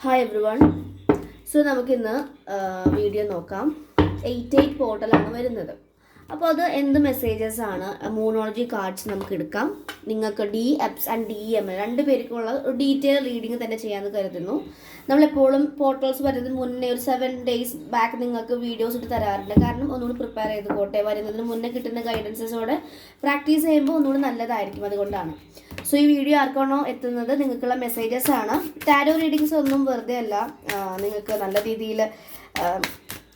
Hi everyone so നമുക്കിന്ന് video നോക്കാം. Eight eight പോർട്ടലാണ് വരുന്നത്. അപ്പോൾ അത് എന്ത് മെസ്സേജസ് ആണ്? മൂണോളജി കാർഡ്സ് നമുക്ക് എടുക്കാം. നിങ്ങൾക്ക് D Fs and D M രണ്ട് പേർക്കുള്ള ഡീറ്റെയിൽ റീഡിങ് തന്നെ ചെയ്യാമെന്ന് കരുതുന്നു. നമ്മളെപ്പോഴും പോർട്ടൽസ് വരുന്നതിന് മുന്നേ ഒരു സെവൻ ഡേയ്സ് ബാക്ക് നിങ്ങൾക്ക് വീഡിയോസ് ഇട്ട് തരാറുണ്ട്. കാരണം ഒന്നുകൂടി പ്രിപ്പയർ ചെയ്ത് ചെയ്തുകൊട്ടെ വരുന്നതിന് മുന്നേ കിട്ടുന്ന ഗൈഡൻസസോടെ പ്രാക്ടീസ് ചെയ്യുമ്പോൾ ഒന്നുകൂടി നല്ലതായിരിക്കും അതുകൊണ്ടാണ്. സോ ഈ വീഡിയോ ആർക്കാണോ എത്തുന്നത്? നിങ്ങൾക്കുള്ള മെസ്സേജസ് ആണ്. ടാരോ റീഡിങ്സ് ഒന്നും വെറുതെ അല്ല. നിങ്ങൾക്ക് നല്ല രീതിയിൽ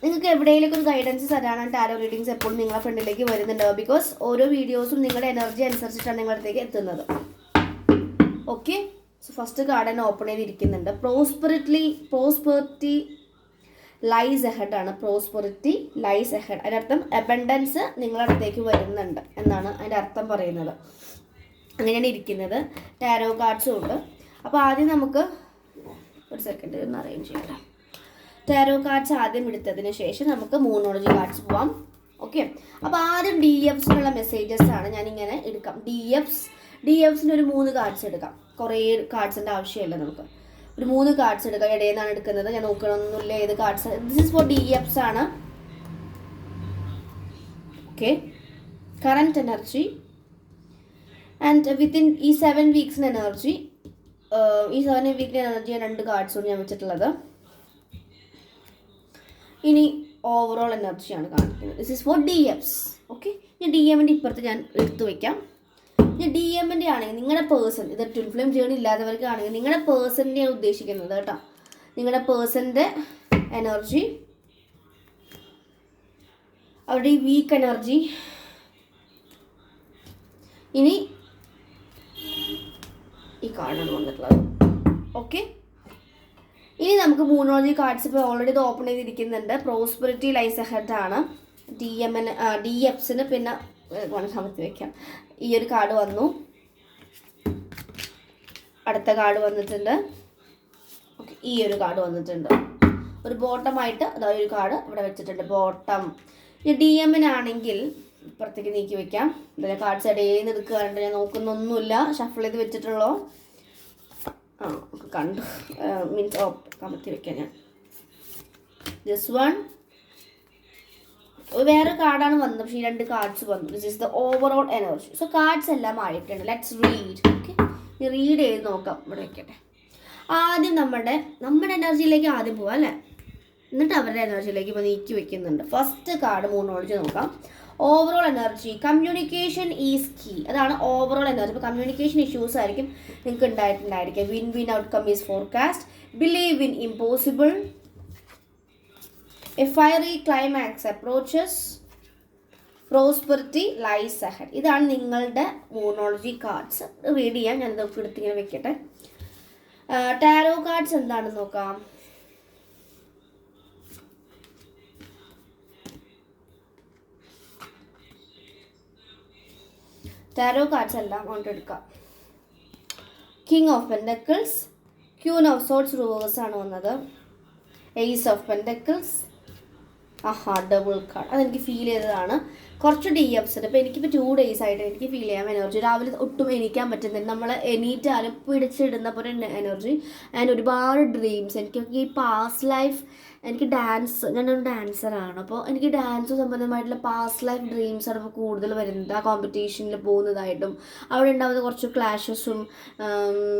നിങ്ങൾക്ക് എവിടെയെങ്കിലും ഒരു ഗൈഡൻസ് തരാനാണ് ടാരോ റീഡിങ്സ് എപ്പോഴും നിങ്ങളുടെ ഫ്രണ്ടിലേക്ക് വരുന്നുണ്ടാവും. ബിക്കോസ് ഓരോ വീഡിയോസും നിങ്ങളുടെ എനർജി അനുസരിച്ചിട്ടാണ് നിങ്ങളുടെ അടുത്തേക്ക് എത്തുന്നത്. ഓക്കെ സോ ഫസ്റ്റ് കാർഡ് തന്നെ ഓപ്പൺ ചെയ്തിരിക്കുന്നുണ്ട്. പ്രോസ്പെറിറ്റി പ്രോസ്പെറിറ്റി ലൈസ് എഹഡ് ആണ്. പ്രോസ്പെറിറ്റി ലൈസ് എഹഡ് അതിനർത്ഥം അബൻഡൻസ് നിങ്ങളുടെ അടുത്തേക്ക് വരുന്നുണ്ട് എന്നാണ് അതിന്റെ അർത്ഥം പറയുന്നത്. അങ്ങനെയാണ് ഇരിക്കുന്നത്. ടാരോ കാർഡ്സും ഉണ്ട്. അപ്പോൾ ആദ്യം നമുക്ക് ഒരു സെക്കൻഡ് ഒന്ന് അറേഞ്ച് ചെയ്യാം. ടാരോ കാർഡ്സ് ആദ്യം എടുത്തതിന് ശേഷം നമുക്ക് മൂന്നോളജി കാർഡ്സ് പോവാം. ഓക്കെ അപ്പോൾ ആദ്യം ഡി എഫ്സിനുള്ള മെസ്സേജസ് ആണ് ഞാൻ ഇങ്ങനെ എടുക്കാം ഡി എഫ്സ് ഡി എഫ്സിന് ഒരു മൂന്ന് കാർഡ്സ് എടുക്കാം. കുറേ കാർഡ്സിന്റെ ആവശ്യമില്ല നമുക്ക്. ഒരു മൂന്ന് കാർഡ്സ് എടുക്കാം. ഇടയിൽ നിന്നാണ് എടുക്കുന്നത്. ഞാൻ നോക്കണമെന്നില്ല ഏത് cards this is for D Fs ആണ്. Okay current energy and within ഈ സെവൻ വീക്സിന് എനർജി ഈ സെവൻ വീക്കിന് എനർജി രണ്ട് കാർഡ്സും ഞാൻ വെച്ചിട്ടുള്ളത്. ഇനി ഓവറോൾ എനർജിയാണ് കാണിക്കുന്നത്. This is for D Ms okay ഞാൻ ഡി എമ്മിന്റെ ഇപ്പുറത്ത് ഞാൻ എടുത്തു വയ്ക്കാം ഇനി ഡി എമ്മിന്റെ ആണെങ്കിൽ നിങ്ങളുടെ പേഴ്സൺ ഇത് ട്വിൻ ഫ്ലെയിം ജേണി ഇല്ലാത്തവർക്ക് ആണെങ്കിൽ നിങ്ങളുടെ പേഴ്സണിനെയാണ് ഉദ്ദേശിക്കുന്നത് കേട്ടോ. നിങ്ങളുടെ പേഴ്സന്റെ എനർജി അവരുടെ ഈ വീക്ക് എനർജി ഇനി ഈ കാർഡാണ് വന്നിട്ടുള്ളത്. ഓക്കെ ഇനി നമുക്ക് മൂന്നോളജി കാർഡ്സ് ഇപ്പോൾ ഓൾറെഡി ഇത് ഓപ്പൺ ചെയ്തിരിക്കുന്നുണ്ട്. പ്രോസ്പെറിറ്റി ലൈസ് ഹെഡ് ആണ്. ഡി എമ്മിന് ഡി എഫ്സിന് പിന്നെ സമയത്ത് വയ്ക്കാം ഈ ഒരു കാർഡ് വന്നു. അടുത്ത കാർഡ് വന്നിട്ടുണ്ട്. ഈ ഒരു കാർഡ് വന്നിട്ടുണ്ട്. ഒരു ബോട്ടമായിട്ട് അതായത് ഒരു കാർഡ് ഇവിടെ വെച്ചിട്ടുണ്ട്. ബോട്ടം ഇനി ഡി എമ്മിനാണെങ്കിൽ ഇപ്പുറത്തേക്ക് നീക്കി വെക്കാം. ഇതിലെ കാർഡ്സ് ഇടയിൽ നിന്ന് ഞാൻ നോക്കുന്നൊന്നുമില്ല. ഷഫിൾ ചെയ്ത് വെച്ചിട്ടുള്ളൂ? ആ കണ്ടു. മീൻസ് ഓ കമത്തി വെക്കാം ഞാൻ. ദിസ് വൺ വേറെ കാർഡാണ് വന്നത് പക്ഷേ ഈ രണ്ട് കാർഡ്സ് വന്നു. This is the overall energy so cards എല്ലാം ആയിട്ടുണ്ട്. ലെറ്റ്സ് റീഡ് ഓക്കെ റീഡ് ചെയ്ത് നോക്കാം. ഇവിടെ വെക്കട്ടെ. ആദ്യം നമ്മുടെ നമ്മുടെ എനർജിയിലേക്ക് ആദ്യം പോവാം അല്ലേ? എന്നിട്ട് അവരുടെ എനർജിയിലേക്ക് ഇപ്പോൾ നീക്കി വെക്കുന്നുണ്ട്. ഫസ്റ്റ് കാർഡ് മൂന്നോളിച്ച് നോക്കാം. Overall energy communication is key അതാണ് ഓവറോൾ എനർജി ഇപ്പോൾ കമ്മ്യൂണിക്കേഷൻ ഇഷ്യൂസ് ആയിരിക്കും നിങ്ങൾക്ക് ഉണ്ടായിട്ടുണ്ടായിരിക്കും win win outcome is forecast believe in impossible a fiery climax approaches prosperity lies ahead ഇതാണ് നിങ്ങളുടെ മൂണോളജി കാർഡ്സ് റീഡ് ചെയ്യാം. ഞാനിത് എടുത്തിങ്ങനെ വെക്കട്ടെ. ടാരോ കാർഡ്സ് എന്താണെന്ന് നോക്കാം. ടാരോ കാർഡ്സ് എല്ലാം കൊണ്ടെടുക്കാം. King of pentacles queen of swords reversed ആണ് വന്നത്. എയ്സ് ഓഫ് പെൻഡക്കിൾസ് ആഹാ ഡബിൾ കാർഡ് അതെനിക്ക് ഫീൽ ചെയ്തതാണ്. കുറച്ച് ഡി എഫ്സ് ഇപ്പോൾ എനിക്കിപ്പോൾ ടു ഡേയ്സ് ആയിട്ട് എനിക്ക് ഫീൽ ചെയ്യാൻ എനർജി രാവിലെ ഒട്ടും എണീക്കാൻ പറ്റുന്നില്ല. നമ്മൾ എണീറ്റാലും പിടിച്ചിടുന്ന പോലെ എനർജി ആൻഡ് ഒരുപാട് ഡ്രീംസ് എനിക്കൊക്കെ ഈ പാസ്റ്റ് ലൈഫ് എനിക്ക് ഡാൻസ് ഞാനൊരു ഡാൻസറാണ് അപ്പോൾ എനിക്ക് ഡാൻസ് സംബന്ധമായിട്ടുള്ള പാസ്റ്റ് ലൈഫ് ഡ്രീംസ് ആണ് ഇപ്പോൾ കൂടുതൽ വരുന്നത്. ആ കോമ്പറ്റീഷനിൽ പോകുന്നതായിട്ടും അവിടെ ഉണ്ടാകുന്ന കുറച്ച് ക്ലാഷസും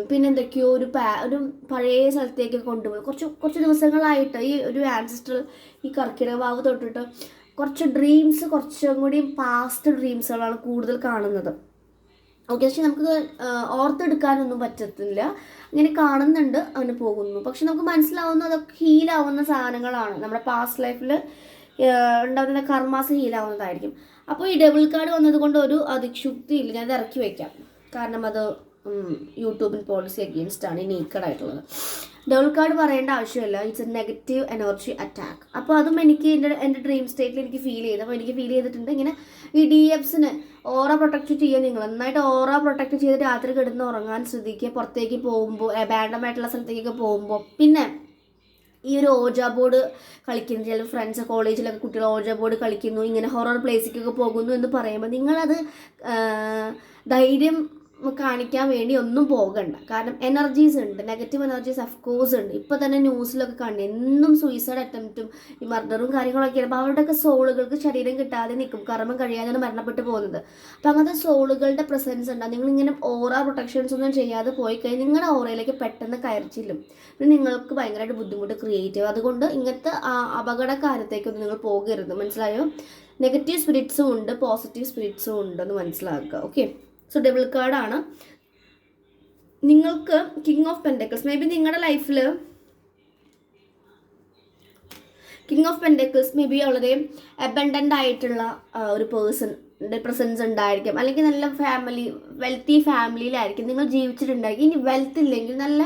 പിന്നെ എന്തൊക്കെയോ ഒരു പാ ഒരു പഴയ സ്ഥലത്തേക്ക് കൊണ്ടുപോയി. കുറച്ച് കുറച്ച് ദിവസങ്ങളായിട്ട് ഈ ഒരു ആൻസിസ്ട്രൽ ഈ കർക്കിടക വാവ് തൊട്ടിട്ട് കുറച്ച് ഡ്രീംസ് കുറച്ചും കൂടി പാസ്റ്റ് ഡ്രീംസുകളാണ് കൂടുതൽ കാണുന്നത്. ഓക്കെ പക്ഷെ നമുക്ക് ഓർത്തെടുക്കാനൊന്നും പറ്റത്തില്ല. ഇങ്ങനെ കാണുന്നുണ്ട് അങ്ങനെ പോകുന്നു. പക്ഷെ നമുക്ക് മനസ്സിലാവുന്ന അതൊക്കെ ഹീലാവുന്ന സാധനങ്ങളാണ്. നമ്മുടെ പാസ്റ്റ് ലൈഫിൽ ഉണ്ടാകുന്ന കർമാസ് ഹീലാവുന്നതായിരിക്കും അപ്പോൾ ഈ ഡബിൾ കാർഡ് വന്നത് കൊണ്ട് ഒരു അതിക്ഷുക്തി ഇല്ല. ഞാൻ ഇറക്കി വയ്ക്കാം കാരണം അത് യൂട്യൂബിൽ പോളിസി അഗെയിൻസ്റ്റ് ആണ്. ഈ നീക്കഡ് ആയിട്ടുള്ളത്. ഡബിൾ കാർഡ് പറയേണ്ട ആവശ്യമില്ല. It's a negative energy attack അപ്പോൾ അതും എനിക്ക് എന്റെ എന്റെ ഡ്രീം സ്റ്റേറ്റിൽ എനിക്ക് ഫീൽ ചെയ്തു. അപ്പോൾ എനിക്ക് ഫീൽ ചെയ്തിട്ടുണ്ട് ഇങ്ങനെ ഈ ഡി എഫ്സിന് ഓറ പ്രൊട്ടക്റ്റ് ചെയ്യുക നിങ്ങൾ. നന്നായിട്ട് ഓറ പ്രൊട്ടക്റ്റ് ചെയ്ത് രാത്രി കിടന്ന് ഉറങ്ങാൻ ശ്രദ്ധിക്കുക. പുറത്തേക്ക് പോകുമ്പോൾ അബാൻഡമായിട്ടുള്ള സ്ഥലത്തേക്കൊക്കെ പോകുമ്പോൾ പിന്നെ ഈ ഒരു ഓജ ബോർഡ് കളിക്കുന്നു ചില ഫ്രണ്ട്സ് കോളേജിലൊക്കെ കുട്ടികൾ ഓജ ബോർഡ് കളിക്കുന്നു. ഇങ്ങനെ ഹൊറർ പ്ലേസിലേക്കൊക്കെ പോകുന്നു എന്ന് പറയുമ്പോൾ നിങ്ങളത് ധൈര്യം കാണിക്കാൻ വേണ്ടി ഒന്നും പോകണ്ട. കാരണം എനർജീസ് ഉണ്ട് നെഗറ്റീവ് എനർജീസ് ഓഫ് കോഴ്സ് ഉണ്ട്. ഇപ്പോൾ തന്നെ ന്യൂസിലൊക്കെ കണ്ടു എന്നും സൂയിസൈഡ് അറ്റംപ്റ്റും ഈ മർഡറും കാര്യങ്ങളൊക്കെ അപ്പോൾ അവരുടെയൊക്കെ സോളുകൾക്ക് ശരീരം കിട്ടാതെ നിൽക്കും കർമ്മം കഴിയാതെയാണ് മരണപ്പെട്ടു പോകുന്നത്. അപ്പോൾ അങ്ങനത്തെ സോളുകളുടെ പ്രസൻസ് ഉണ്ട്? നിങ്ങളിങ്ങനെ ഓറ പ്രൊട്ടക്ഷൻസ് ഒന്നും ചെയ്യാതെ പോയി കഴിഞ്ഞാൽ നിങ്ങളുടെ ഓറയിലേക്ക് പെട്ടെന്ന് കയറിച്ചില്ലും പിന്നെ നിങ്ങൾക്ക് ഭയങ്കരമായിട്ട് ബുദ്ധിമുട്ട് ക്രിയേറ്റ് ചെയ്യും അതുകൊണ്ട് ഇങ്ങനത്തെ ആ അപകട കാര്യത്തേക്കൊന്നും നിങ്ങൾ പോകരുത്. മനസ്സിലായോ? നെഗറ്റീവ് സ്പിരിറ്റ്സും ഉണ്ട് പോസിറ്റീവ് സ്പിരിറ്റ്സും ഉണ്ടെന്ന് മനസ്സിലാക്കുക. ഓക്കെ സോ ഡബിൾ കാർഡാണ് നിങ്ങൾക്ക് king of pentacles may be നിങ്ങളുടെ ലൈഫിൽ king of pentacles may be വളരെ അബൻഡന്റ് ആയിട്ടുള്ള ഒരു പേഴ്സണിന്റെ പ്രസൻസ് ഉണ്ടായിരിക്കും. അല്ലെങ്കിൽ നല്ല ഫാമിലി വെൽത്തി ഫാമിലിയിലായിരിക്കും നിങ്ങൾ ജീവിച്ചിട്ടുണ്ടായിരിക്കും. ഇനി വെൽത്ത് ഇല്ലെങ്കിൽ നല്ല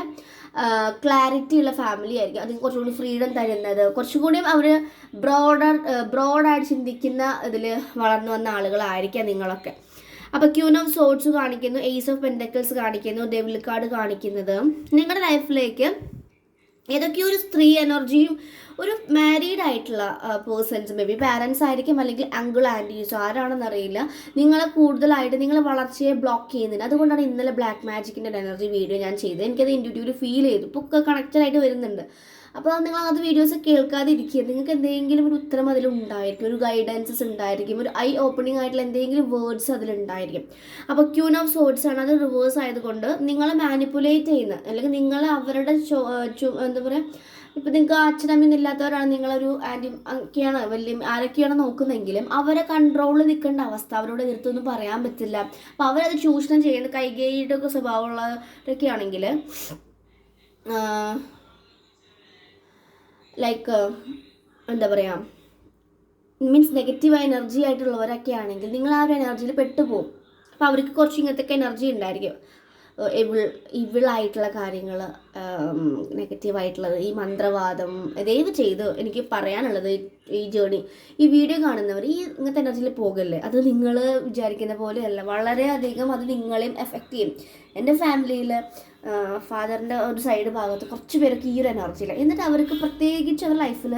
ക്ലാരിറ്റി ഉള്ള ഫാമിലി ആയിരിക്കും. അതിന് കുറച്ചുകൂടി ഫ്രീഡം തരുന്നത്. കുറച്ചുകൂടി അവർ ബ്രോഡർ ബ്രോഡായിട്ട് ചിന്തിക്കുന്ന ഇതിൽ വളർന്നു വന്ന ആളുകളായിരിക്കാം നിങ്ങളൊക്കെ. അപ്പോൾ ക്യൂൻ ഓഫ് സോട്സ് കാണിക്കുന്നു എയ്സ് ഓഫ് പെൻഡക്കിൾസ് കാണിക്കുന്നു ഡെവിൽ കാർഡ് കാണിക്കുന്നത്. നിങ്ങളുടെ ലൈഫിലേക്ക് ഏതൊക്കെയോ ഒരു സ്ത്രീ എനർജിയും ഒരു മാരീഡ് ആയിട്ടുള്ള പേഴ്സൺസ് മേ ബി പാരൻസ് ആയിരിക്കും അല്ലെങ്കിൽ അങ്കിൾ ആന്റീസോ ആരാണെന്ന് അറിയില്ല. നിങ്ങളെ കൂടുതലായിട്ട് നിങ്ങളെ വളർച്ചയെ ബ്ലോക്ക് ചെയ്യുന്നുണ്ട് അതുകൊണ്ടാണ് ഇന്നലെ ബ്ലാക്ക് മാജിക്കിന്റെ എനർജി വീഡിയോ ഞാൻ ചെയ്തത്. എനിക്കത് ഇൻഡ്യൂറ്റീവ് ഫീൽ ചെയ്തു. ഇപ്പോൾ കണക്റ്റഡ് ആയിട്ട് വരുന്നുണ്ട്. അപ്പോൾ നിങ്ങൾ അത് വീഡിയോസ് കേൾക്കാതെ ഇരിക്കുക നിങ്ങൾക്ക് എന്തെങ്കിലും ഒരു ഉത്തരം അതിൽ ഉണ്ടായിരിക്കും ഒരു ഗൈഡൻസസ് ഉണ്ടായിരിക്കും ഒരു ഐ ഓപ്പണിംഗ് ആയിട്ടുള്ള എന്തെങ്കിലും വേർഡ്സ് അതിലുണ്ടായിരിക്കും. അപ്പോൾ ക്യൂൺ ഓഫ് സോഡ്സ് ആണ്. അത് റിവേഴ്സ് ആയതുകൊണ്ട് നിങ്ങളെ മാനിപ്പുലേറ്റ് ചെയ്യുന്ന അല്ലെങ്കിൽ നിങ്ങൾ അവരുടെ എന്താ പറയുക ഇപ്പം നിങ്ങൾക്ക് അച്ഛനമ്മയൊന്നുമില്ലാത്തവരാണ് നിങ്ങളൊരു ആന്റി ഒക്കെയാണ് വലിയ ആരൊക്കെയാണ് നോക്കുന്നതെങ്കിലും അവരെ കൺട്രോളിൽ നിൽക്കേണ്ട അവസ്ഥ അവരോട് എതിർത്തൊന്നും പറയാൻ പറ്റില്ല. അപ്പോൾ അവരത് ചൂഷണം ചെയ്യുന്ന കൈകേയുടെ ഒക്കെ സ്വഭാവമുള്ളവരൊക്കെ ആണെങ്കിൽ ലൈക്ക് എന്താ പറയുക മീൻസ് നെഗറ്റീവ് എനർജി ആയിട്ടുള്ളവരൊക്കെ ആണെങ്കിൽ നിങ്ങൾ ആ ഒരു എനർജിയിൽ പെട്ടുപോകും അപ്പോൾ അവർക്ക് കുറച്ച് ഇങ്ങനത്തെ എനർജി ഉണ്ടായിരിക്കും. ഇവിൾ ഇവിളായിട്ടുള്ള കാര്യങ്ങൾ നെഗറ്റീവായിട്ടുള്ളത് ഈ മന്ത്രവാദം ദയവ് ചെയ്ത് എനിക്ക് പറയാനുള്ളത് ഈ ജേണി. ഈ വീഡിയോ കാണുന്നവർ ഈ ഇങ്ങനത്തെ എനർജിയിൽ പോകല്ലേ? അത് നിങ്ങൾ വിചാരിക്കുന്ന പോലെയല്ല. വളരെയധികം അത് നിങ്ങളെയും എഫക്റ്റ് ചെയ്യും. എന്റെ ഫാമിലിയിൽ ഫാദറിന്റെ ഒരു സൈഡ് ഭാഗത്ത് കുറച്ച് പേരൊക്കെ ഈ ഒരു എനർജിയില്ല എന്നിട്ട് അവർക്ക് പ്രത്യേകിച്ച് അവരുടെ ലൈഫിൽ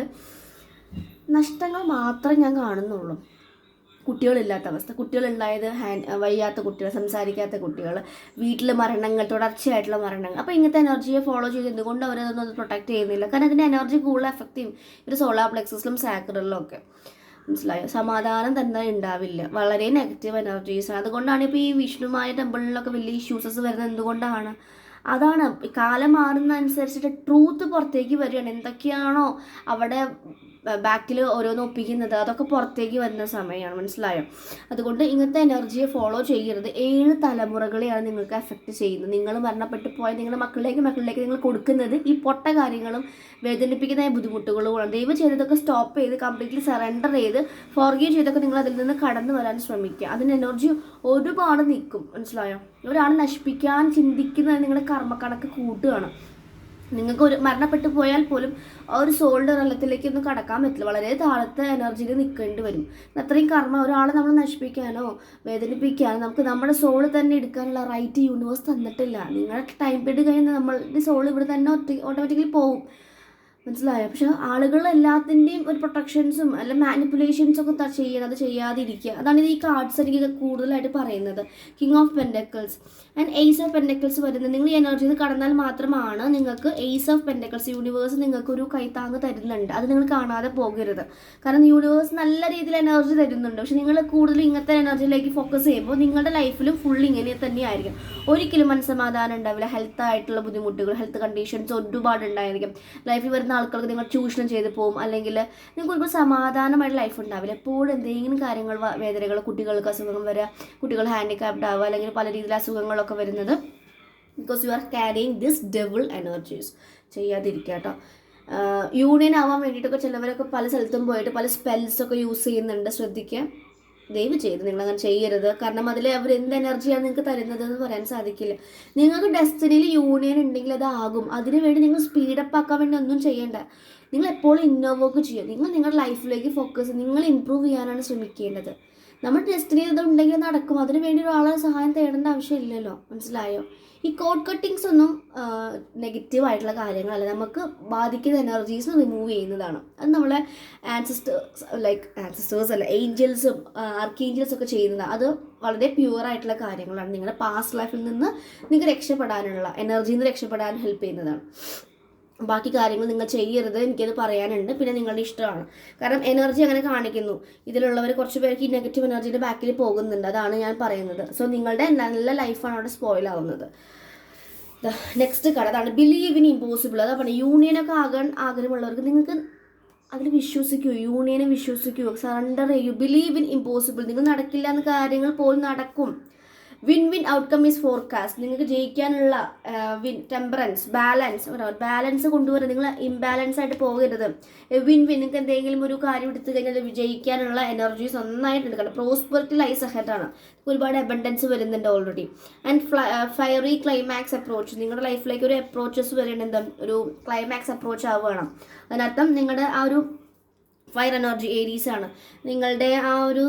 നഷ്ടങ്ങൾ മാത്രമേ ഞാൻ കാണുന്നുള്ളൂ. കുട്ടികളില്ലാത്ത അവസ്ഥ. കുട്ടികളുണ്ടായത് ഹാൻഡ് വയ്യാത്ത കുട്ടികൾ സംസാരിക്കാത്ത കുട്ടികൾ വീട്ടിൽ മരണങ്ങൾ തുടർച്ചയായിട്ടുള്ള മരണങ്ങൾ. അപ്പോൾ ഇങ്ങനത്തെ എനർജിയെ ഫോളോ ചെയ്ത് എന്തുകൊണ്ട് അവരതൊന്നും അത് പ്രൊട്ടക്ട് ചെയ്യുന്നില്ല? കാരണം അതിന്റെ എനർജി കൂടുതൽ എഫക്റ്റ് ചെയ്യും. ഒരു സോളാർ പ്ലെക്സസിലും സാക്കറിലും ഒക്കെ. മനസ്സിലായോ? സമാധാനം തന്നെ ഉണ്ടാവില്ല. വളരെ നെഗറ്റീവ് എനർജീസ് അതുകൊണ്ടാണ് ഇപ്പോൾ ഈ വിഷ്ണുമായ ടെമ്പിളിലൊക്കെ വലിയ ഇഷ്യൂസസ് വരുന്നത് എന്തുകൊണ്ടാണ്? അതാണ്. കാലം മാറുന്ന അനുസരിച്ചിട്ട് ട്രൂത്ത് പുറത്തേക്ക് വരികയാണ്. എന്തൊക്കെയാണോ അവിടെ ബാക്കിൽ ഓരോന്ന് ഒപ്പിക്കുന്നത് അതൊക്കെ പുറത്തേക്ക് വരുന്ന സമയമാണ് മനസ്സിലായോ? അതുകൊണ്ട് ഇങ്ങനത്തെ എനർജിയെ ഫോളോ ചെയ്യരുത്. ഏഴ് തലമുറകളെയാണ് നിങ്ങൾക്ക് എഫക്റ്റ് ചെയ്യുന്നത്. നിങ്ങൾ മരണപ്പെട്ടു പോയ നിങ്ങളുടെ മക്കളിലേക്ക് മക്കളിലേക്ക് നിങ്ങൾ കൊടുക്കുന്നത് ഈ പൊട്ട കാര്യങ്ങളും വേദനിപ്പിക്കുന്ന ബുദ്ധിമുട്ടുകളുമാണ് ദൈവം ചെയ്തതൊക്കെ സ്റ്റോപ്പ് ചെയ്ത് കംപ്ലീറ്റ്ലി സറണ്ടർ ചെയ്ത് ഫോർഗീവ് ചെയ്തൊക്കെ നിങ്ങൾ അതിൽ നിന്ന് കടന്നു വരാൻ ശ്രമിക്കുക. അതിന് എനർജി ഒരുപാട് നിൽക്കും മനസ്സിലായോ? ഒരാൾ നശിപ്പിക്കാൻ ചിന്തിക്കുന്നത് നിങ്ങളുടെ കർമ്മക്കണക്ക് കൂട്ടുകയാണ്. നിങ്ങൾക്ക് ഒരു മരണപ്പെട്ടു പോയാൽ പോലും ആ ഒരു സോളിന്റെ ഒന്നും കടക്കാൻ പറ്റില്ല. വളരെ താഴത്തെ എനർജിയിൽ നിൽക്കേണ്ടി വരും. അത്രയും കർമ്മ ഒരാളെ നമ്മൾ നശിപ്പിക്കാനോ വേദനിപ്പിക്കാനോ നമുക്ക് നമ്മുടെ സോൾ തന്നെ എടുക്കാനുള്ള റൈറ്റ് യൂണിവേഴ്സ് തന്നിട്ടില്ല. നിങ്ങളുടെ ടൈം പീരീഡ് കഴിഞ്ഞാൽ നമ്മളുടെ സോൾ ഇവിടെ തന്നെ ഒറ്റ ഓട്ടോമാറ്റിക്കലി പോകും മനസ്സിലായോ? പക്ഷെ ആളുകൾ എല്ലാത്തിന്റെയും ഒരു പ്രൊട്ടക്ഷൻസും അല്ല മാനിപ്പുലേഷൻസും ഒക്കെ ചെയ്യണം. അത് ചെയ്യാതിരിക്കുക. അതാണ് ഈ കാർഡ്സ് എനിക്ക് കൂടുതലായിട്ട് പറയുന്നത്. King of pentacles and ace of pentacles വരുന്നത്. നിങ്ങൾ ഈ എനർജിയിൽ കടന്നാൽ മാത്രമാണ് നിങ്ങൾക്ക് എയ്സ് ഓഫ് പെൻഡക്കിൾസ് യൂണിവേഴ്സ് നിങ്ങൾക്ക് ഒരു കൈത്താങ് തരുന്നുണ്ട്. അത് നിങ്ങൾ കാണാതെ പോകരുത്. കാരണം യൂണിവേഴ്സ് നല്ല രീതിയിൽ എനർജി തരുന്നുണ്ട്. പക്ഷെ നിങ്ങൾ കൂടുതൽ ഇങ്ങനത്തെ എനർജിയിലേക്ക് ഫോക്കസ് ചെയ്യുമ്പോൾ നിങ്ങളുടെ ലൈഫിലും ഫുൾ ഇങ്ങനെ തന്നെയായിരിക്കും. ഒരിക്കലും മനസ്സമാധാനം ഉണ്ടാവില്ല. ഹെൽത്ത് ആയിട്ടുള്ള ബുദ്ധിമുട്ടുകൾ ഹെൽത്ത് കണ്ടീഷൻസ് ഒരുപാട് ഉണ്ടായിരിക്കും ലൈഫിൽ വരുന്ന ആൾക്കാർക്ക് നിങ്ങൾ ചൂഷണം ചെയ്ത് പോകും അല്ലെങ്കിൽ നിങ്ങൾക്ക് ഒരുപാട് സമാധാനമായിട്ട് ലൈഫ് ഉണ്ടാവില്ല. എപ്പോഴും എന്തെങ്കിലും കാര്യങ്ങൾ വേദനകൾ കുട്ടികൾക്ക് അസുഖങ്ങൾ വരിക കുട്ടികൾ ഹാൻഡിക്യാപ്ഡ് ആവുക അല്ലെങ്കിൽ പല രീതിയിൽ അസുഖങ്ങളൊക്കെ വരുന്നത്. Because you are carrying this devil energies ചെയ്യാതിരിക്കുക കേട്ടോ. യൂണിയൻ ആവാൻ വേണ്ടിയിട്ടൊക്കെ ചിലവരൊക്കെ പല സ്ഥലത്തും പോയിട്ട് പല സ്പെൽസൊക്കെ യൂസ് ചെയ്യുന്നുണ്ട്. ശ്രദ്ധിക്കുക. ദയവ് ചെയ്ത് നിങ്ങൾ അങ്ങനെ ചെയ്യരുത്. കാരണം അതിൽ അവർ എന്ത് എനർജിയാണ് നിങ്ങൾക്ക് തരുന്നത് എന്ന് പറയാൻ സാധിക്കില്ല. നിങ്ങൾക്ക് ഡെസ്റ്റിനിയിൽ യൂണിയൻ ഉണ്ടെങ്കിൽ അതാകും ആകും. അതിനു വേണ്ടി നിങ്ങൾ സ്പീഡപ്പ് ആക്കാൻ വേണ്ടി ഒന്നും ചെയ്യേണ്ട. നിങ്ങൾ എപ്പോഴും ഇന്നോവോക്ക് ചെയ്യുക നിങ്ങൾ നിങ്ങളുടെ ലൈഫിലേക്ക് ഫോക്കസ് നിങ്ങൾ ഇമ്പ്രൂവ് ചെയ്യാനാണ് ശ്രമിക്കേണ്ടത്. നമ്മുടെ ഡെസ്റ്റിനി ഇതുണ്ടെങ്കിൽ നടക്കും. അതിന് വേണ്ടി ഒരാളെ സഹായം തേടേണ്ട ആവശ്യമില്ലല്ലോ. മനസ്സിലായോ? ഈ കോഡ് കട്ടിങ്സ് ഒന്നും നെഗറ്റീവ് ആയിട്ടുള്ള കാര്യങ്ങളല്ല. നമുക്ക് ബാധിക്കുന്ന എനർജീസ് റിമൂവ് ചെയ്യുന്നതാണ്. അത് നമ്മളെ ആൻസിസ്റ്റേഴ്സ് ലൈക്ക് ആൻസിസ്റ്റേഴ്സ് അല്ല ഏഞ്ചൽസും ആർക്കേഞ്ചൽസും ഒക്കെ ചെയ്യുന്നതാണ് അത് വളരെ പ്യുവർ ആയിട്ടുള്ള കാര്യങ്ങളാണ്. നിങ്ങളുടെ പാസ്റ്റ് ലൈഫിൽ നിന്ന് നിങ്ങൾക്ക് രക്ഷപ്പെടാനുള്ള എനർജിയിൽ നിന്ന് രക്ഷപ്പെടാൻ ഹെൽപ്പ് ചെയ്യുന്നതാണ്. ബാക്കി കാര്യങ്ങൾ നിങ്ങൾ ചെയ്യരുത് എനിക്കത് പറയാനുണ്ട്. പിന്നെ നിങ്ങളുടെ ഇഷ്ടമാണ്. കാരണം എനർജി അങ്ങനെ കാണിക്കുന്നു. ഇതിലുള്ളവർ കുറച്ച് പേർക്ക് ഈ നെഗറ്റീവ് എനർജിയുടെ ബാക്കിൽ പോകുന്നുണ്ട്. അതാണ് ഞാൻ പറയുന്നത്. സോ നിങ്ങളുടെ നല്ല ലൈഫാണ് അവിടെ സ്പോയിൽ ആവുന്നത്. നെക്സ്റ്റ് കട അതാണ് ബിലീവ് ഇൻ ഇമ്പോസിബിൾ അതാ പറഞ്ഞത് യൂണിയനൊക്കെ ആകാൻ ആഗ്രഹമുള്ളവർക്ക് നിങ്ങൾക്ക് അതിൽ വിശ്വസിക്കൂ. യൂണിയനെ വിശ്വസിക്കൂ. സറണ്ടർ ചെയ്യൂ. ബിലീവ് ഇൻ ഇമ്പോസിബിൾ നിങ്ങൾ നടക്കില്ല എന്ന കാര്യങ്ങൾ പോലും നടക്കും. Win win outcome is forecast നിങ്ങൾക്ക് ജയിക്കാനുള്ള വിൻ ടെമ്പറൻസ് ബാലൻസ് ബാലൻസ് കൊണ്ടുവരുന്നത് നിങ്ങൾ ഇംബാലൻസ് ആയിട്ട് പോകരുത്. വിൻ വിൻ നിങ്ങൾക്ക് എന്തെങ്കിലും ഒരു കാര്യം എടുത്തു കഴിഞ്ഞാൽ വിജയിക്കാനുള്ള എനർജീസ് നന്നായിട്ടുണ്ട്. എടുക്കണം പ്രോസ്പെറിറ്റി ലൈസ് അഹെഡാണ് ഒരുപാട് അബൻഡൻസ് വരുന്നുണ്ട് already and fiery climax approach നിങ്ങളുടെ ലൈഫിലേക്ക് ഒരു അപ്രോച്ചസ് വരുന്നുണ്ട് ഒരു ക്ലൈമാക്സ് അപ്രോച്ച് ആവുകയാണ്. അതിനർത്ഥം നിങ്ങളുടെ ആ ഒരു ഫയർ എനർജി ഏരീസ് ആണ്. നിങ്ങളുടെ ആ ഒരു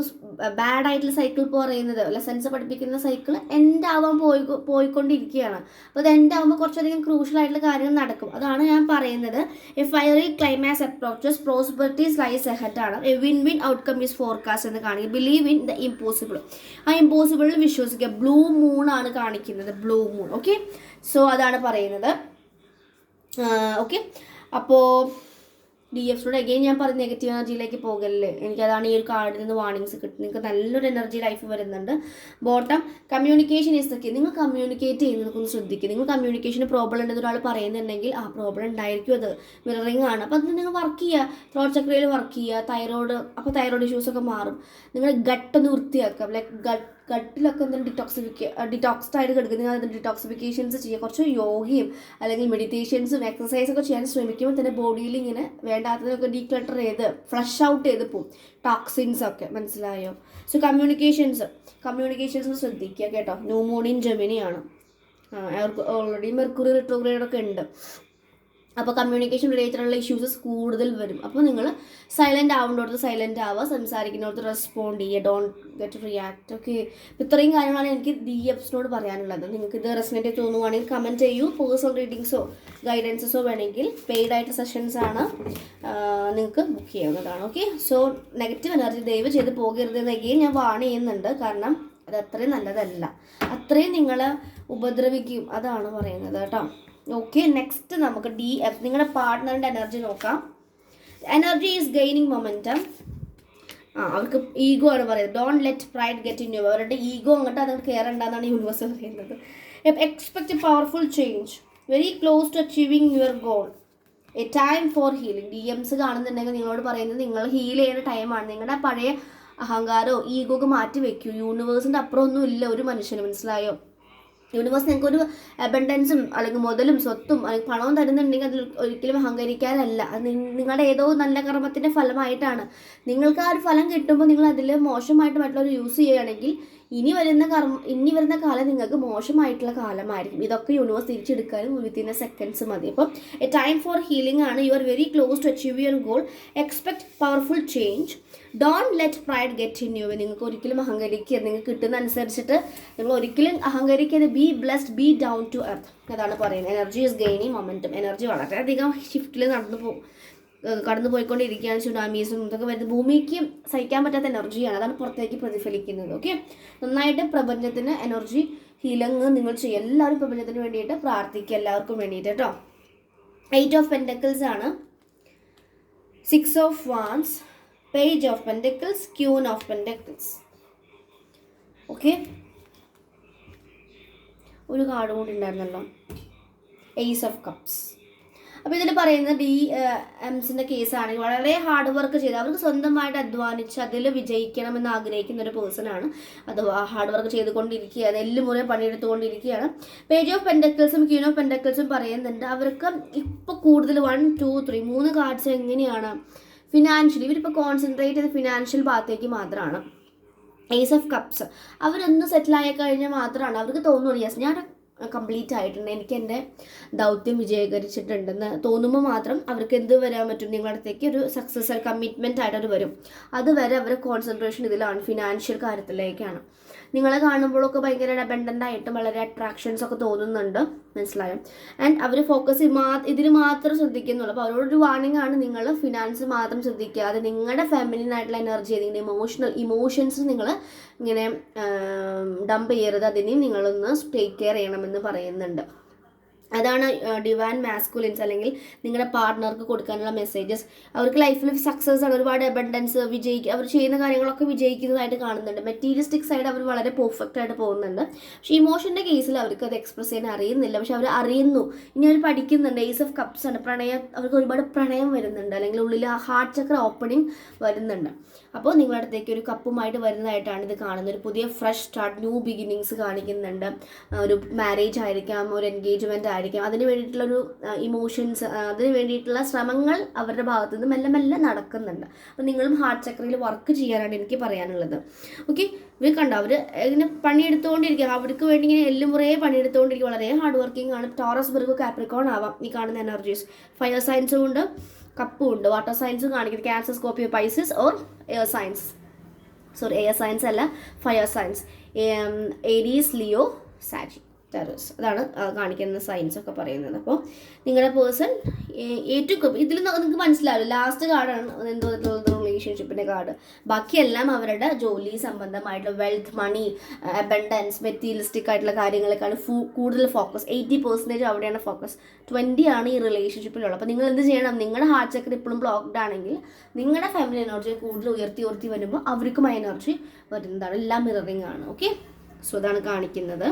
ബാഡ് ആയിട്ടുള്ള സൈക്കിൾ പറയുന്നത് ലെസൺസ് പഠിപ്പിക്കുന്ന സൈക്കിൾ എൻഡ് ആവാൻ പോയി പോയിക്കൊണ്ടിരിക്കുകയാണ്. അപ്പോൾ അത് എൻഡ് ആകുമ്പോൾ കുറച്ചധികം ക്രൂഷ്യൽ ആയിട്ടുള്ള കാര്യങ്ങൾ നടക്കും. അതാണ് ഞാൻ പറയുന്നത്. A fiery climax approaches prosperities lies ahead ആണ്. A win win outcome is forecast എന്ന് കാണിക്കുക ബിലീവ് ഇൻ ദ ഇമ്പോസിബിൾ ആ ഇമ്പോസിബിളിൽ വിശ്വസിക്കുക. ബ്ലൂ മൂൺ ആണ് കാണിക്കുന്നത്. ബ്ലൂ മൂൺ ഓക്കെ സോ അതാണ് പറയുന്നത്. ഓക്കെ അപ്പോൾ ഡി എഫിനോട് അഗെയിൻ ഞാൻ പറഞ്ഞ നെഗറ്റീവ് എനർജിയിലേക്ക് പോകല്ലേ എനിക്കതാണ് ഈ ഒരു കാർഡിൽ നിന്ന് വാണിങ്സ് കിട്ടും നിങ്ങൾക്ക് നല്ലൊരു എനർജി ലൈഫ് വരുന്നുണ്ട്. ബോട്ടം കമ്മ്യൂണിക്കേഷൻ ഈസ് ദ നിങ്ങൾ കമ്മ്യൂണിക്കേറ്റ് ചെയ്യുന്നതൊക്കെ ഒന്ന് ശ്രദ്ധിക്കുക നിങ്ങൾ കമ്മ്യൂണിക്കേഷന് പ്രോബ്ലം ഉണ്ടെന്ന് ഒരാൾ പറയുന്നുണ്ടെങ്കിൽ ആ പ്രോബ്ലം ഉണ്ടായിരിക്കും അത്. മിററിംഗ് ആണ്. അപ്പോൾ അത് നിങ്ങൾ വർക്ക് ചെയ്യുക ത്രോട്ട് ചക്രയിൽ വർക്ക് ചെയ്യുക തൈറോയ്ഡ് അപ്പോൾ തൈറോയ്ഡ് ഇഷ്യൂസൊക്കെ മാറും. നിങ്ങൾ ഗട്ടൊന്ന് വൃത്തിയാക്കുക. ലൈക്ക് ഗട്ട് ഗട്ടിലൊക്കെ എന്തെങ്കിലും ഡിറ്റോക്സിഫിക്ക ഡിറ്റോക്സ്ഡ് ആയിട്ട് കിടക്കുന്ന അത് ഡിറ്റോക്സിഫിക്കേഷൻസ് ചെയ്യുക കുറച്ച് യോഗയും അല്ലെങ്കിൽ മെഡിറ്റേഷൻസും എക്സസൈസ് ഒക്കെ ചെയ്യാൻ ശ്രമിക്കുമ്പോൾ തന്നെ ബോഡിയിൽ ഇങ്ങനെ വേണ്ടാത്തതൊക്കെ ഡീക്ലട്ടർ ചെയ്ത് ഫ്ലഷ് ഔട്ട് ചെയ്ത് പോവും. ടോക്സിൻസ് ഒക്കെ മനസ്സിലായോ? സോ കമ്മ്യൂണിക്കേഷൻസ് കമ്മ്യൂണിക്കേഷൻസ് ശ്രദ്ധിക്കുക കേട്ടോ. ന്യൂമോണിയൻ ജെമിനിയാണ് അവർക്ക് ഓൾറെഡി മെർക്കുറി റിട്രോഗ്രേഡ് ഒക്കെ ഉണ്ട്. അപ്പോൾ കമ്മ്യൂണിക്കേഷൻ റിലേറ്റഡ് ഉള്ള ഇഷ്യൂസ് കൂടുതൽ വരും. അപ്പോൾ നിങ്ങൾ സൈലന്റ് ആവേണ്ടടുത്ത് സൈലന്റ് ആവുക സംസാരിക്കുന്നിടത്ത് റെസ്പോണ്ട് ചെയ്യുക ഡോണ്ട് ഗെറ്റ് റിയാക്ട് ഓക്കെ ഇത്രയും കാര്യങ്ങളാണ് എനിക്ക് ഡി എഫ്സിനോട് പറയാനുള്ളത്. നിങ്ങൾക്ക് ഇത് റെസിനേറ്റ് തോന്നുവാണെങ്കിൽ കമന്റ് ചെയ്യൂ. പേഴ്സണൽ റീഡിങ്സോ ഗൈഡൻസസോ വേണമെങ്കിൽ പെയ്ഡ് ആയിട്ട് സെഷൻസ് ആണ് നിങ്ങൾക്ക് ബുക്ക് ചെയ്യാവുന്നതാണ്. ഓക്കെ സോ നെഗറ്റീവ് എനർജി ദയവ് ചെയ്ത് പോകരുത് എന്നെങ്കിൽ ഞാൻ വാൺ ചെയ്യുന്നുണ്ട്. കാരണം അത് അത്രയും നല്ലതല്ല. അത്രയും നിങ്ങളെ ഉപദ്രവിക്കും. അതാണ് പറയുന്നത് കേട്ടോ. ഓക്കെ നെക്സ്റ്റ് നമുക്ക് ഡി എഫ് നിങ്ങളുടെ പാർട്ട്ണറിന്റെ എനർജി നോക്കാം. എനർജി ഈസ് ഗെയിനിങ് മൊമെന്റം ആ അവർക്ക് ഈഗോ ആണ് പറയുന്നത്. Don't let pride get in you അവരുടെ ഈഗോ അങ്ങോട്ട് അത് കയറണ്ടെന്നാണ് യൂണിവേഴ്സ് പറയുന്നത്. Expect a powerful change very close to achieving your goal a time for healing D Ms കാണുന്നുണ്ടെങ്കിൽ നിങ്ങളോട് പറയുന്നത് നിങ്ങൾ ഹീൽ ചെയ്യുന്ന ടൈമാണ് നിങ്ങളുടെ പഴയ അഹങ്കാരോ ഈഗോ ഒക്കെ മാറ്റി വെക്കൂ. യൂണിവേഴ്സിന്റെ അപ്പുറം ഒന്നും ഇല്ല. ഒരു മനുഷ്യന്. മനസ്സിലായോ? യൂണിവേഴ്സ് നിങ്ങൾക്ക് ഒരു അബൻഡൻസും അല്ലെങ്കിൽ മുതലും സ്വത്തും അല്ലെങ്കിൽ പണവും തരുന്നുണ്ടെങ്കിൽ അതിൽ ഒരിക്കലും അഹങ്കരിക്കാനല്ല. അത് നിങ്ങളുടെ ഏതോ നല്ല കർമ്മത്തിന്റെ ഫലമായിട്ടാണ്. നിങ്ങൾക്ക് ആ ഒരു ഫലം കിട്ടുമ്പോൾ നിങ്ങൾ അതിൽ മോശമായിട്ട് മറ്റുള്ളവർ യൂസ് ചെയ്യുകയാണെങ്കിൽ ഇനി വരുന്ന കർമ്മ ഇനി വരുന്ന കാലം നിങ്ങൾക്ക് മോശമായിട്ടുള്ള കാലമായിരിക്കും. ഇതൊക്കെ യൂണിവേഴ്സ് തിരിച്ചെടുക്കാനും വിത്തിൻ എ സെക്കൻഡ്സ് മതി. അപ്പം എ ടൈം ഫോർ ഹീലിംഗ് ആണ്. You are very close to achieve your goal expect powerful change don let pride get in you നിങ്ങൾക്ക് ഒരിക്കലും അഹങ്കരിക്കരുത്. നിങ്ങൾക്ക് കിട്ടുന്ന അനുസരിച്ചിട്ട് നിങ്ങൾ ഒരിക്കലും അഹങ്കരിക്കരുത്. Be blessed be down to earth അതാണ് പറയുന്നത്. Energy is gaining momentum energy വളരെയധികം ഷിഫ്റ്റിൽ നടന്നു പോകും. കടന്നു പോയിക്കൊണ്ടിരിക്കുകയാണ് സുനാമീസും ഇതൊക്കെ വരുന്നത്. ഭൂമിക്ക് സഹിക്കാൻ പറ്റാത്ത എനർജിയാണ് അതാണ് പുറത്തേക്ക് പ്രതിഫലിക്കുന്നത്. ഓക്കെ നന്നായിട്ട് പ്രപഞ്ചത്തിന് എനർജി ഹീലങ് നിങ്ങൾ ചെയ്യുക എല്ലാവരും പ്രപഞ്ചത്തിന് വേണ്ടിയിട്ട് പ്രാർത്ഥിക്കുക എല്ലാവർക്കും വേണ്ടിയിട്ട് കേട്ടോ. എയ്റ്റ് ഓഫ് പെൻഡക്കിൾസ് ആണ്. Six of wands page of pentacles queen of pentacles okay ഒരു കാർഡ് കൂടി ഉണ്ടായിരുന്നല്ലോ. എയ്സ് ഓഫ് കപ്സ് അപ്പോൾ ഇതിൽ പറയുന്നത് ഡി എംസിന്റെ കേസാണെങ്കിൽ വളരെ ഹാർഡ് വർക്ക് ചെയ്ത് അവർക്ക് സ്വന്തമായിട്ട് അധ്വാനിച്ച് അതിൽ വിജയിക്കണമെന്ന് ആഗ്രഹിക്കുന്ന ഒരു പേഴ്സണാണ് അത് ഹാർഡ് വർക്ക് ചെയ്തുകൊണ്ടിരിക്കുകയാണ് മുറിയെ പണിയെടുത്തുകൊണ്ടിരിക്കുകയാണ്. പേജ് ഓഫ് പെൻഡക്കിൾസും ക്യൂൻ ഓഫ് പെൻഡക്കിൾസും പറയുന്നുണ്ട് അവർക്ക് ഇപ്പോൾ കൂടുതൽ വൺ ടു ത്രീ മൂന്ന് കാർഡ്സ് എങ്ങനെയാണ് ഫിനാൻഷ്യലി ഇവരിപ്പോൾ കോൺസെൻട്രേറ്റ് ചെയ്ത് ഫിനാൻഷ്യൽ ഭാഗത്തേക്ക് മാത്രമാണ് ഏസ് ഓഫ് കപ്സ് അവരൊന്ന് സെറ്റിൽ ആയി കഴിഞ്ഞാൽ മാത്രമാണ് അവർക്ക് തോന്നുള്ളൂ യെസ് ഞാൻ കംപ്ലീറ്റ് ആയിട്ടുണ്ട്. എനിക്ക് എന്റെ ദൗത്യം വിജയീകരിച്ചിട്ടുണ്ടെന്ന് തോന്നുമ്പോൾ മാത്രം അവർക്ക് എന്ത് വരാൻ പറ്റും? നിങ്ങളുടെ അടുത്തേക്ക് ഒരു സക്സസ് കമ്മിറ്റ്മെന്റ് ആയിട്ട് അവർ വരും. അതുവരെ അവർ കോൺസെൻട്രേഷൻ ഇതിലാണ് ഫിനാൻഷ്യൽ കാര്യത്തിലേക്കാണ്. നിങ്ങളെ കാണുമ്പോഴൊക്കെ ഭയങ്കര അബൻഡന്റ് ആയിട്ടും വളരെ അട്രാക്ഷൻസ് ഒക്കെ തോന്നുന്നുണ്ട്. മനസ്സിലായോ? ആൻഡ് അവർ ഫോക്കസ് മാ ഇതിൽ മാത്രം ശ്രദ്ധിക്കുന്നുള്ളൂ. അപ്പോൾ അവരോടൊരു വാർണിംഗ് ആണ് നിങ്ങൾ ഫിനാൻസ് മാത്രം ശ്രദ്ധിക്കാതെ നിങ്ങളുടെ ഫാമിലിനായിട്ടുള്ള എനർജി നിങ്ങളുടെ ഇമോഷണൽ ഇമോഷൻസ് നിങ്ങൾ ഇങ്ങനെ ഡംപ് ചെയ്യരുത്. അതിനെയും നിങ്ങളൊന്ന് ടേക്ക് കെയർ ചെയ്യണമെന്ന് പറയുന്നുണ്ട്. അതാണ് ഡിവാൻ മാസ്കുലിൻസ് അല്ലെങ്കിൽ നിങ്ങളുടെ പാർട്ട്ണർക്ക് കൊടുക്കാനുള്ള മെസ്സേജസ് അവർക്ക് ലൈഫിൽ സക്സസ് ആണ്. ഒരുപാട് അബണ്ടൻസ് വിജയിക്കുക അവർ ചെയ്യുന്ന കാര്യങ്ങളൊക്കെ വിജയിക്കുന്നതായിട്ട് കാണുന്നുണ്ട്. മെറ്റീരിയലിസ്റ്റിക് സൈഡ് അവർ വളരെ പെർഫെക്റ്റ് ആയിട്ട് പോകുന്നുണ്ട്. പക്ഷേ ഇമോഷന്റെ കേസിൽ അവർക്ക് അത് എക്സ്പ്രസ് ചെയ്യാൻ അറിയുന്നില്ല. പക്ഷെ അവർ അറിയുന്നു. ഇനി അവർ പഠിക്കുന്നുണ്ട്. ഏസ് ഓഫ് കപ്സ് ആണ്. പ്രണയം അവർക്ക് ഒരുപാട് പ്രണയം വരുന്നുണ്ട്. അല്ലെങ്കിൽ ഉള്ളിൽ ആ ഹാർട്ട് ചക്ര ഓപ്പണിംഗ് വരുന്നുണ്ട്. അപ്പോൾ നിങ്ങളുടെ അടുത്തേക്ക് ഒരു കപ്പുമായിട്ട് വരുന്നതായിട്ടാണ് ഇത് കാണുന്നത്. ഒരു പുതിയ ഫ്രഷ് സ്റ്റാർട്ട് ന്യൂ ബിഗിനിങ്സ് കാണിക്കുന്നുണ്ട്. ഒരു മാരേജ് ആയിരിക്കാം. ഒരു എൻഗേജ്മെന്റ് ആയിരിക്കാം. അതിന് വേണ്ടിയിട്ടുള്ളൊരു ഇമോഷൻസ് അതിന് വേണ്ടിയിട്ടുള്ള ശ്രമങ്ങൾ അവരുടെ ഭാഗത്തു നിന്ന് മെല്ലെ മെല്ലെ നടക്കുന്നുണ്ട്. അപ്പം നിങ്ങളും ഹാർട്ട് ചക്രയിൽ വർക്ക് ചെയ്യാനാണ് എനിക്ക് പറയാനുള്ളത്. ഓക്കെ ഇവർ കണ്ട? അവർ ഇങ്ങനെ പണിയെടുത്തുകൊണ്ടിരിക്കുക അവർക്ക് വേണ്ടി ഇങ്ങനെ എല്ലും കുറേ പണിയെടുത്തുകൊണ്ടിരിക്കുക വളരെ ഹാർഡ് വർക്കിംഗ് ആണ്. ടോറസ് ബർഗ് കാപ്രിക്കോൺ ആവാം ഈ കാണുന്ന എനർജീസ് ഫയർ സയൻസും ഉണ്ട്. കപ്പും ഉണ്ട്. വാട്ടർ സയൻസും കാണിക്കുന്നത് Cancer Scorpio Pisces or air signs sorry air signs അല്ല ഫയർ സയൻസ് ഏരീസ് ലിയോ സാജി ടെറസ് അതാണ് കാണിക്കുന്ന സയൻസ് ഒക്കെ പറയുന്നത്. അപ്പോൾ നിങ്ങളുടെ പേഴ്സൺ ഏറ്റവും ഇതിൽ നിങ്ങൾക്ക് മനസ്സിലാവില്ല? ലാസ്റ്റ് കാർഡാണ് എന്തോ റിലേഷൻഷിപ്പിന്റെ കാർഡ് ബാക്കിയെല്ലാം അവരുടെ ജോലി സംബന്ധമായിട്ടുള്ള വെൽത്ത് മണി അബണ്ടൻസ് മെറ്റീരിയലിസ്റ്റിക് ആയിട്ടുള്ള കാര്യങ്ങളൊക്കെയാണ് ഫു കൂടുതൽ ഫോക്കസ് എയ്റ്റി പെർസെന്റേജ് അവിടെയാണ് ഫോക്കസ് ട്വന്റി ആണ് ഈ റിലേഷൻഷിപ്പിലുള്ളത് അപ്പോൾ നിങ്ങൾ എന്ത് ചെയ്യണം? നിങ്ങളുടെ ഹാർട്ട് ചക്കർ ഇപ്പോഴും ബ്ലോക്ക്ഡ് ആണെങ്കിൽ നിങ്ങളുടെ ഫാമിലി എനർജി കൂടുതൽ ഉയർത്തി ഉയർത്തി വരുമ്പോൾ അവർക്കും ആ എനർജി വരുന്നതാണ്. എല്ലാം മിററിങ് ആണ്. ഓക്കെ സോ അതാണ് കാണിക്കുന്നത്.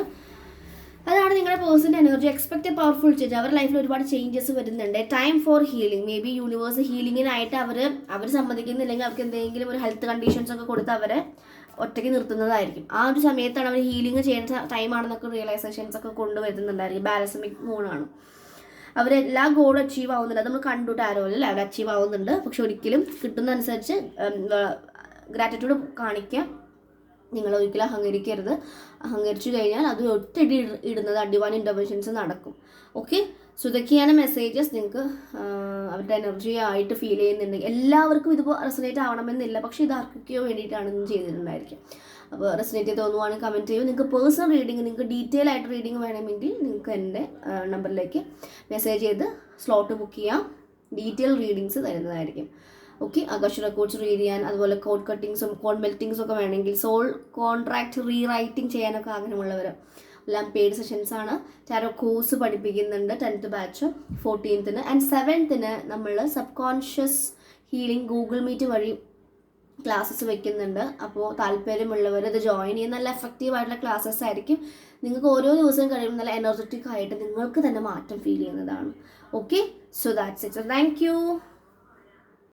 അതാണ് നിങ്ങളുടെ പേഴ്സന്റെ എനർജി എക്സ്പെക്ട് പവർഫുൾ ചേഞ്ച് അവർ ലൈഫിൽ ഒരുപാട് ചേഞ്ചസ് വരുന്നുണ്ട്. Time for healing may be universe ഹീലിങ്ങിനായിട്ട് അവർ അവർ സമ്മതിക്കുന്നില്ലെങ്കിൽ അവർക്ക് എന്തെങ്കിലും ഒരു ഹെൽത്ത് കണ്ടീഷൻസ് ഒക്കെ കൊടുത്ത് അവരെ ഒറ്റയ്ക്ക് നിർത്തുന്നതായിരിക്കും. ആ ഒരു സമയത്താണ് അവർ ഹീലിംഗ് ചെയ്യുന്ന ടൈമാണെന്നൊക്കെ റിയലൈസേഷൻസ് ഒക്കെ കൊണ്ടുവരുന്നുണ്ടായിരിക്കും. ബാലസമിക് മൂണാണ് അവരെല്ലാ ഗോളും അച്ചീവ് ആവുന്നുണ്ട്. അത് നമ്മൾ കണ്ടു അല്ലേ? അവർ അച്ചീവ് ആവുന്നുണ്ട്. പക്ഷെ ഒരിക്കലും കിട്ടുന്നതനുസരിച്ച് ഗ്രാറ്റിറ്റ്യൂഡ് കാണിക്കുക നിങ്ങൾ ഒരിക്കലും അഹങ്കരിക്കരുത്. അഹങ്കരിച്ചു കഴിഞ്ഞാൽ അത് ഒറ്റടി ഇട- ഇടുന്നത് അടിവാൻ ഇന്റർവെൻഷൻസ് നടക്കും. ഓക്കെ സോ ഇതൊക്കെയാണ് മെസ്സേജസ് നിങ്ങൾക്ക് അവരുടെ എനർജി ആയിട്ട് ഫീൽ ചെയ്യുന്നുണ്ട്. എല്ലാവർക്കും ഇത് റെസനേറ്റ് ആവണമെന്നില്ല. പക്ഷേ ഇത് ആർക്കൊക്കെയോ വേണ്ടിയിട്ടാണ് ഇന്ന് ചെയ്തിട്ടുണ്ടായിരിക്കും അപ്പോൾ റെസനേറ്റ് തോന്നുവാണെങ്കിൽ കമന്റ് ചെയ്യും. നിങ്ങൾക്ക് പേഴ്സണൽ റീഡിങ് നിങ്ങൾക്ക് ഡീറ്റെയിൽ ആയിട്ട് റീഡിങ് വേണമെങ്കിൽ നിങ്ങൾക്ക് എന്റെ നമ്പറിലേക്ക് മെസ്സേജ് ചെയ്ത് സ്ലോട്ട് ബുക്ക് ചെയ്യാം. ഡീറ്റെയിൽ റീഡിങ്സ് തരുന്നതായിരിക്കും. ഓക്കെ ആകാശ റെക്കോർഡ്സ് റീഡ് ചെയ്യാൻ അതുപോലെ കോഡ് കട്ടിങ്സും കോഡ് മെൽറ്റിങ്സും ഒക്കെ വേണമെങ്കിൽ സോൾ കോൺട്രാക്ട് റീറൈറ്റിംഗ് ചെയ്യാനൊക്കെ ആഗ്രഹമുള്ളവർ എല്ലാം പെയ്ഡ് സെഷൻസ് ആണ്. ടാരോ കോഴ്സ് പഠിപ്പിക്കുന്നുണ്ട് ടെൻത്ത് ബാച്ച് ഫോർട്ടീൻത്തിന് ആൻഡ് സെവൻത്തിന് നമ്മൾ subconscious healing Google meet വഴി ക്ലാസ്സസ് വെക്കുന്നുണ്ട്. അപ്പോൾ താല്പര്യമുള്ളവർ ഇത് ജോയിൻ ചെയ്യുന്ന നല്ല എഫക്റ്റീവ് ആയിട്ടുള്ള ക്ലാസ്സസ് ആയിരിക്കും. നിങ്ങൾക്ക് ഓരോ ദിവസവും കഴിയുമ്പോൾ നല്ല എനർജറ്റിക് ആയിട്ട് നിങ്ങൾക്ക് തന്നെ മാറ്റം ഫീൽ ചെയ്യുന്നതാണ്. Okay so that's it thank you